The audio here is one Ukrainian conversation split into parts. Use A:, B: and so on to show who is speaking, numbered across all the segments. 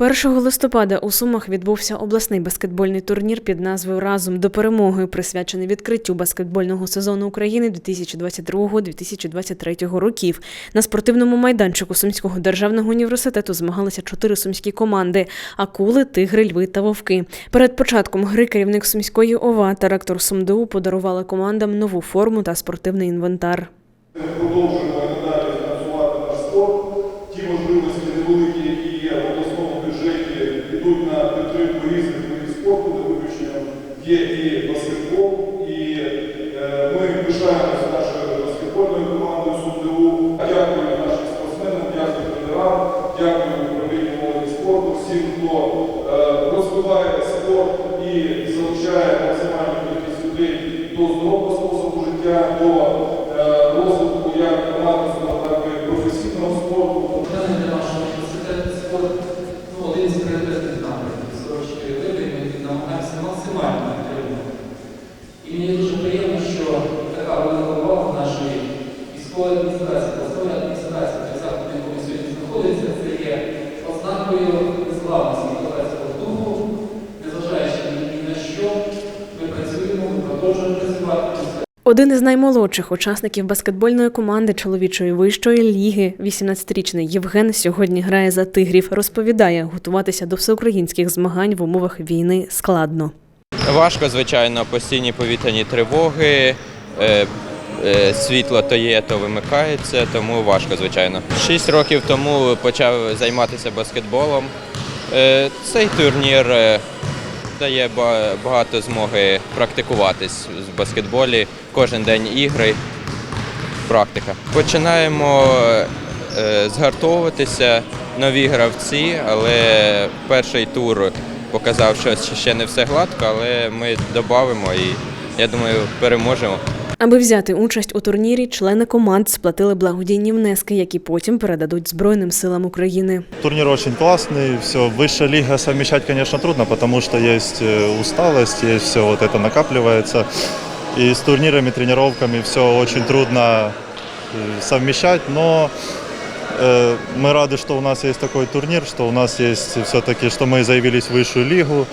A: 1 листопада у Сумах відбувся обласний баскетбольний турнір під назвою Разом до перемоги, присвячений відкриттю баскетбольного сезону України 2022-2023 років. На спортивному майданчику Сумського державного університету змагалися чотири сумські команди: акули, тигри, льви та вовки. Перед початком гри керівник сумської ОВА та ректор СумДУ подарували командам нову форму та спортивний інвентар.
B: Продовжуємо є і баскетбол. І е, ми пишаємося нашою баскетбольною командою СУДУ. Дякую нашим спортсменам, дякую тренерам, дякую управлінню молоді спорту, всім, хто е, розвиває спорт і залучає максимальну кількість людей до здорового способу життя, до е, розвитку як аматорського, так і професійного спорту.
C: Для університету спорт ну, один з пріоритетних напрямків з урочної види, ми намагаємося максимально підтримувати. І мені дуже приємно, що така велика увага нашої військової адміністрації, обласної адміністрації, так заходу, в якому знаходиться, це є ознакою незламності козацького духу, незважаючи ні на що, ми працюємо, ми продовжуємо працювати.
A: Один із наймолодших учасників баскетбольної команди чоловічої вищої ліги, 18-річний Євген, сьогодні грає за тигрів. Розповідає, готуватися до всеукраїнських змагань в умовах війни складно.
D: Важко, звичайно, постійні повітряні тривоги, е, е, світло то є, то вимикається, тому важко, звичайно. Шість років тому почав займатися баскетболом. Е, Цей турнір дає багато змоги практикуватись в баскетболі. Кожен день ігри, практика. Починаємо згартовуватися, нові гравці, але перший тур показав, що ще не все гладко, але ми додамо і я думаю, переможемо.
A: Аби взяти участь у турнірі, члени команд сплатили благодійні внески, які потім передадуть Збройним силам України.
E: Турнир очень классный, все. Высшая лига совмещать, конечно, трудно, потому что есть э, усталость, есть все вот это накапливается. И с турнирами, тренировками все очень трудно э, совмещать, но э, мы рады, что у нас есть такой турнир, что у нас есть все-таки, что мы заявились в высшую лигу.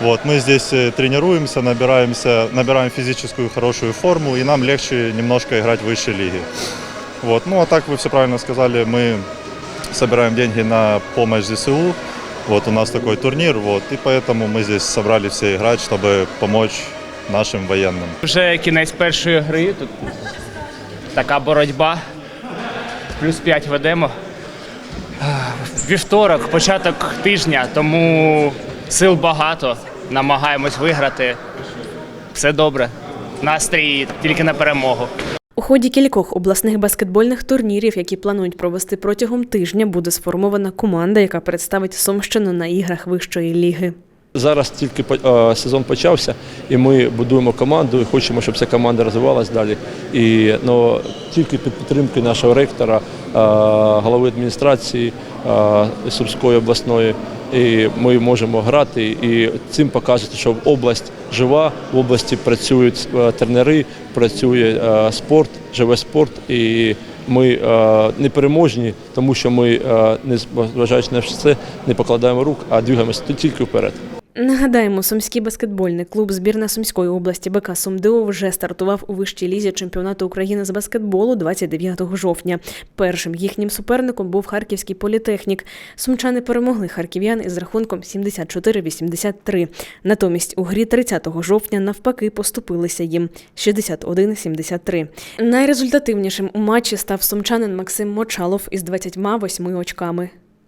E: Вот, мы здесь э, тренируемся, набираемся, набираем физическую хорошую форму, и нам легче немножко играть в высшей лиге. Вот. Ну а так вы все правильно сказали, мы собираем деньги на помощь ЗСУ. Вот у нас такой турнир, вот, и поэтому мы здесь собрали все играть, чтобы помочь нашим военным.
F: Вже кінець першої гри. Тут така боротьба. Плюс 5 ведемо. Вівторок, початок тижня, тому сил багато. Намагаємось виграти. Все добре. Настрій тільки на перемогу.
A: У ході кількох обласних баскетбольних турнірів, які планують провести протягом тижня, буде сформована команда, яка представить Сумщину на іграх вищої ліги.
G: Зараз тільки сезон почався, і ми будуємо команду і хочемо, щоб ця команда розвивалась далі. І ну, тільки під підтримки нашого ректора, голови адміністрації Сумської обласної, і ми можемо грати і цим показувати, що область жива, в області працюють тренери, працює спорт, живе спорт. І ми не переможні, тому що ми, не зважаючи на все, не покладаємо рук, а двигаємося тільки вперед.
A: Нагадаємо, сумський баскетбольний клуб збірна Сумської області БК Сумдио вже стартував у вищій лізі чемпіонату України з баскетболу 29 жовтня. Першим їхнім суперником був харківський політехнік. Сумчани перемогли харків'ян із рахунком 74-83. Натомість у грі 30 жовтня навпаки поступилися їм 61-73. Найрезультативнішим у матчі став сумчанин Максим Мочалов із 28 очками.